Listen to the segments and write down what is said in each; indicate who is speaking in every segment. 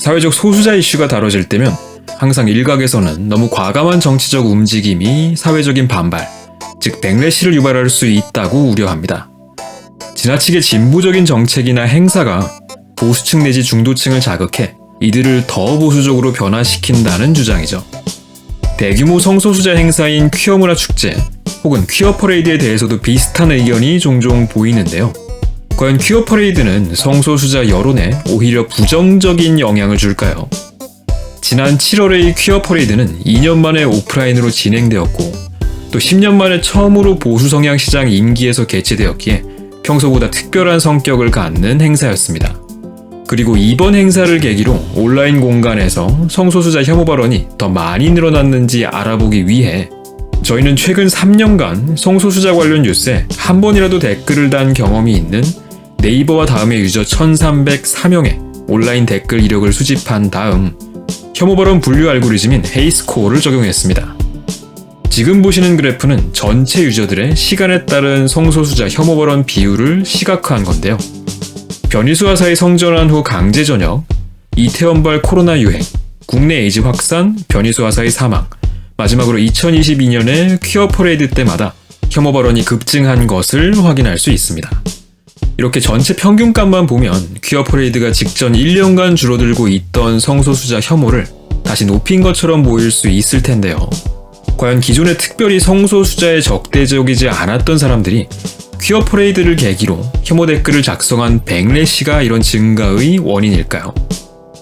Speaker 1: 사회적 소수자 이슈가 다뤄질 때면 항상 일각에서는 너무 과감한 정치적 움직임이 사회적인 반발, 즉 백래시를 유발할 수 있다고 우려합니다. 지나치게 진보적인 정책이나 행사가 보수층 내지 중도층을 자극해 이들을 더 보수적으로 변화시킨다는 주장이죠. 대규모 성소수자 행사인 퀴어 문화 축제 혹은 퀴어 퍼레이드에 대해서도 비슷한 의견이 종종 보이는데요. 과연 퀴어 퍼레이드는 성소수자 여론에 오히려 부정적인 영향을 줄까요? 지난 7월의 퀴어 퍼레이드는 2년 만에 오프라인으로 진행되었고 또 10년 만에 처음으로 보수 성향 시장 임기에서 개최되었기에 평소보다 특별한 성격을 갖는 행사였습니다. 그리고 이번 행사를 계기로 온라인 공간에서 성소수자 혐오 발언이 더 많이 늘어났는지 알아보기 위해 저희는 최근 3년간 성소수자 관련 뉴스에 한 번이라도 댓글을 단 경험이 있는 네이버와 다음의 유저 1304명의 온라인 댓글 이력을 수집한 다음 혐오 발언 분류 알고리즘인 헤이스코어를 적용했습니다. 지금 보시는 그래프는 전체 유저들의 시간에 따른 성소수자 혐오 발언 비율을 시각화한 건데요. 변이수와 사이 성전환 후 강제 전역, 이태원발 코로나 유행, 국내 에이즈 확산, 변이수와 사이 사망, 마지막으로 2022년의 퀴어 퍼레이드 때마다 혐오 발언이 급증한 것을 확인할 수 있습니다. 이렇게 전체 평균값만 보면 퀴어 퍼레이드가 직전 1년간 줄어들고 있던 성소수자 혐오를 다시 높인 것처럼 보일 수 있을 텐데요. 과연 기존에 특별히 성소수자에 적대적이지 않았던 사람들이 퀴어 퍼레이드를 계기로 혐오 댓글을 작성한 백래시가 이런 증가의 원인일까요?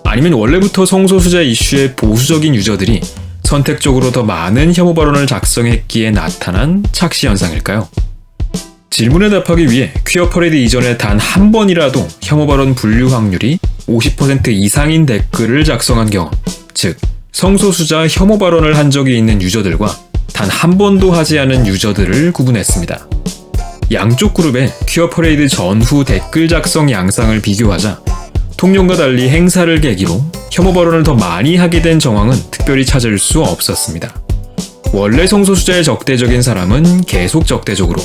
Speaker 1: 아니면 원래부터 성소수자 이슈의 보수적인 유저들이 선택적으로 더 많은 혐오 발언을 작성했기에 나타난 착시 현상일까요? 질문에 답하기 위해 퀴어 퍼레이드 이전에 단 한 번이라도 혐오 발언 분류 확률이 50% 이상인 댓글을 작성한 경험, 즉 성소수자 혐오 발언을 한 적이 있는 유저들과 단 한 번도 하지 않은 유저들을 구분했습니다. 양쪽 그룹의 퀴어 퍼레이드 전후 댓글 작성 양상을 비교하자 통령과 달리 행사를 계기로 혐오 발언을 더 많이 하게 된 정황은 특별히 찾을 수 없었습니다. 원래 성소수자에 적대적인 사람은 계속 적대적으로,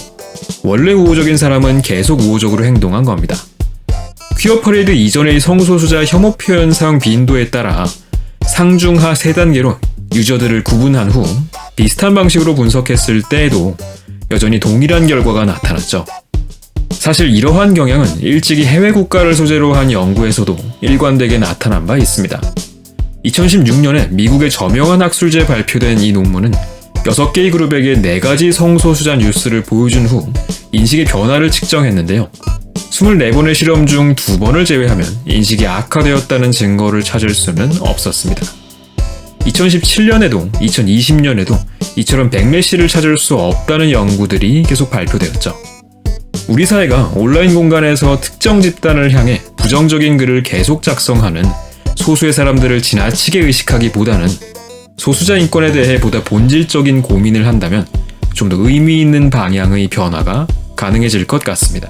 Speaker 1: 원래 우호적인 사람은 계속 우호적으로 행동한 겁니다. 퀴어 퍼레이드 이전의 성소수자 혐오 표현 사용 빈도에 따라 상중하 세 단계로 유저들을 구분한 후 비슷한 방식으로 분석했을 때에도 여전히 동일한 결과가 나타났죠. 사실 이러한 경향은 일찍이 해외 국가를 소재로 한 연구에서도 일관되게 나타난 바 있습니다. 2016년에 미국의 저명한 학술지에 발표된 이 논문은 6개의 그룹에게 4가지 성소수자 뉴스를 보여준 후 인식의 변화를 측정했는데요. 24번의 실험 중 2번을 제외하면 인식이 악화되었다는 증거를 찾을 수는 없었습니다. 2017년에도 2020년에도 이처럼 백래시를 찾을 수 없다는 연구들이 계속 발표되었죠. 우리 사회가 온라인 공간에서 특정 집단을 향해 부정적인 글을 계속 작성하는 소수의 사람들을 지나치게 의식하기보다는 소수자 인권에 대해 보다 본질적인 고민을 한다면 좀 더 의미 있는 방향의 변화가 가능해질 것 같습니다.